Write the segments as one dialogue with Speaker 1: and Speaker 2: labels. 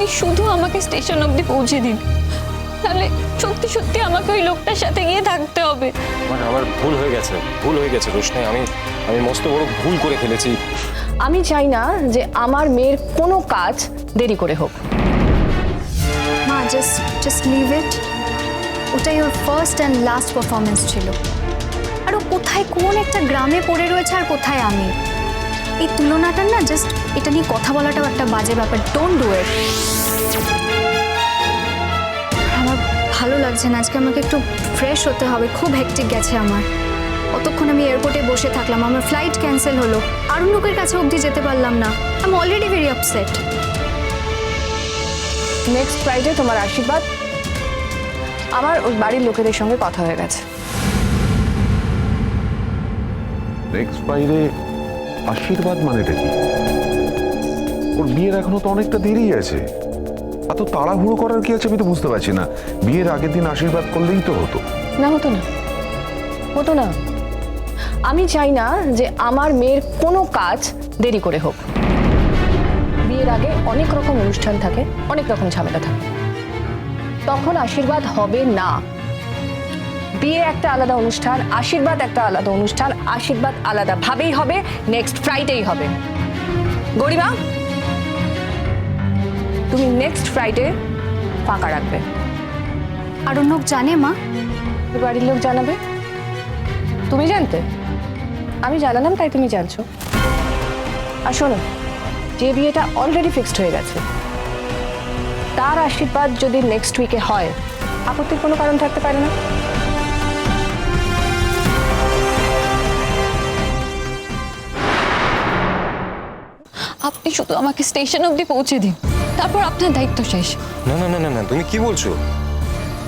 Speaker 1: আপনি শুধু আমাকে স্টেশন অবধি পৌঁছে দিন। তাহলে সত্যি সত্যি আমাকে ওই লোকটার সাথে গিয়ে থাকতে হবে।
Speaker 2: মানে আমার ভুল হয়ে গেছে ভুল হয়ে গেছে রোশনাই। আমি আমি মস্ত বড় ভুল করে ফেলেছি।
Speaker 3: আমি চাই না যে আমার মেয়ের কোনো কাজ দেরি করে হোক।
Speaker 4: মা জাস্ট জাস্ট লিভ ইট ওটাই ওর ফার্স্ট অ্যান্ড লাস্ট পারফরমেন্স ছিল। আর ও কোথায় কোন একটা গ্রামে পড়ে রয়েছে আর কোথায় আমি? এই তুলনাটা না জাস্ট এটা নিয়ে কথা বলাটাও একটা বাজে ব্যাপার। ডোন্ট ডু ইট আমার ভালো লাগছে না। আজকে আমাকে একটু ফ্রেশ হতে হবে। খুব হেক্টিক গেছে আমার। অতক্ষণ আমি এয়ারপোর্টে বসে থাকলাম। আমার ফ্লাইট ক্যান্সেল হলো। আরণ্যকের কাছে অবধি যেতে পারলাম না। I am already very upset
Speaker 3: next Friday তোমার আশীর্বাদ। আমার ওই বাড়ির লোকেদের সঙ্গে কথা হয়ে গেছে।
Speaker 5: নেক্সট বাইরে আশীর্বাদ মানেটা কি? ওর বিয়ের এখনও তো অনেকটা দেরি আছে। এত তাড়াহুড়ো করার কি আছে আমি তো বুঝতে পারছি না। বিয়ের আগের দিন আশীর্বাদ করলেই তো হতো।
Speaker 3: না হতো না। হতো না। আমি চাই না যে আমার মেয়ের কোনো কাজ দেরি করে হোক। বিয়ের আগে অনেক রকম অনুষ্ঠান থাকে, অনেক রকম ঝামেলা থাকে। তখন আশীর্বাদ হবে না। বিয়ে একটা আলাদা অনুষ্ঠান আশীর্বাদ একটা আলাদা অনুষ্ঠান আশীর্বাদ আলাদা ভাবেই হবে নেক্সট ফ্রাইডেই হবে। গরিমা তুমি নেক্সট ফ্রাইডে ফাঁকা রাখবে।
Speaker 4: আর লোক জানে মা?
Speaker 3: বাড়ির লোক জানাবে। তুমি জানতে? আমি জানালাম তাই তুমি জানছো। আর শোনো যে বিয়েটা অলরেডি ফিক্সড হয়ে গেছে তার আশীর্বাদ যদি নেক্সট উইকে হয় আপত্তির কোনো কারণ থাকতে পারে না।
Speaker 1: আপনি শুধু আমাকে স্টেশন অবধি পৌঁছে দিন। তারপর আপনার দায়িত্ব শেষ।
Speaker 2: না না না না না তুমি কি বলছো?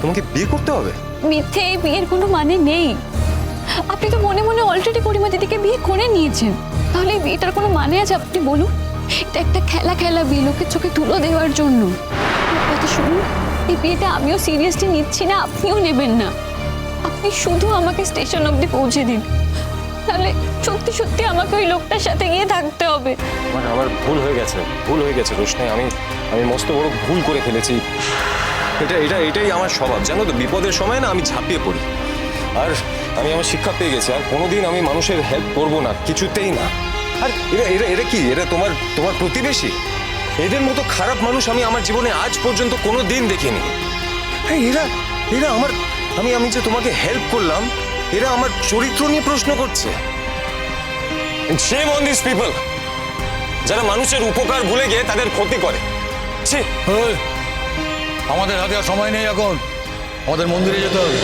Speaker 2: তোমাকে বিয়ে করতে হবে?
Speaker 1: মিথ্যে এই বিয়ের কোনো মানে নেই। আপনি তো মনে মনে অলরেডি পরিমা দিদিকে বিয়ে করে নিয়েছেন। তাহলে এই বিয়েটার কোনো মানে আছে আপনি বলুন? এটা একটা খেলা খেলা বিয়ে লোকের চোখে তুলো দেওয়ার জন্য। কথা শুনুন এই বিয়েটা আমিও সিরিয়াসলি নিচ্ছি না আপনিও নেবেন না। আপনি শুধু আমাকে স্টেশন অবধি পৌঁছে দিন। তাহলে সত্যি সত্যি আমাকে ওই লোকটার সাথে গিয়ে থাকতে হবে।
Speaker 2: মানে আমার ভুল হয়ে গেছে, ভুল হয়ে গেছে রোশনাই। আমি আমি মস্ত বড় ভুল করে ফেলেছি। এটা এটা, এটাই আমার স্বভাব। জানো তো, বিপদের সময় না আমি ঝাঁপিয়ে পড়ি। আর আমি আমার শিক্ষা পেয়ে গেছি, আর কোনোদিন আমি মানুষের হেল্প করব না, কিছুতেই না। আর এরা এরা এরা কি? এরা তোমার তোমার প্রতিবেশী? এদের মতো খারাপ মানুষ আমি আমার জীবনে আজ পর্যন্ত কোনো দিন দেখিনি। হ্যাঁ এরা এরা আমার, আমি আমি যে তোমাকে হেল্প করলাম এরা আমার চরিত্র নিয়ে প্রশ্ন করছে। shame on these people যারা মানুষের উপকার ভুলে গিয়ে তাদের ক্ষতি করে। ছি।
Speaker 6: আমাদের হাতে আর সময় নেই এখন। আমাদের মন্দিরে যেতে হবে।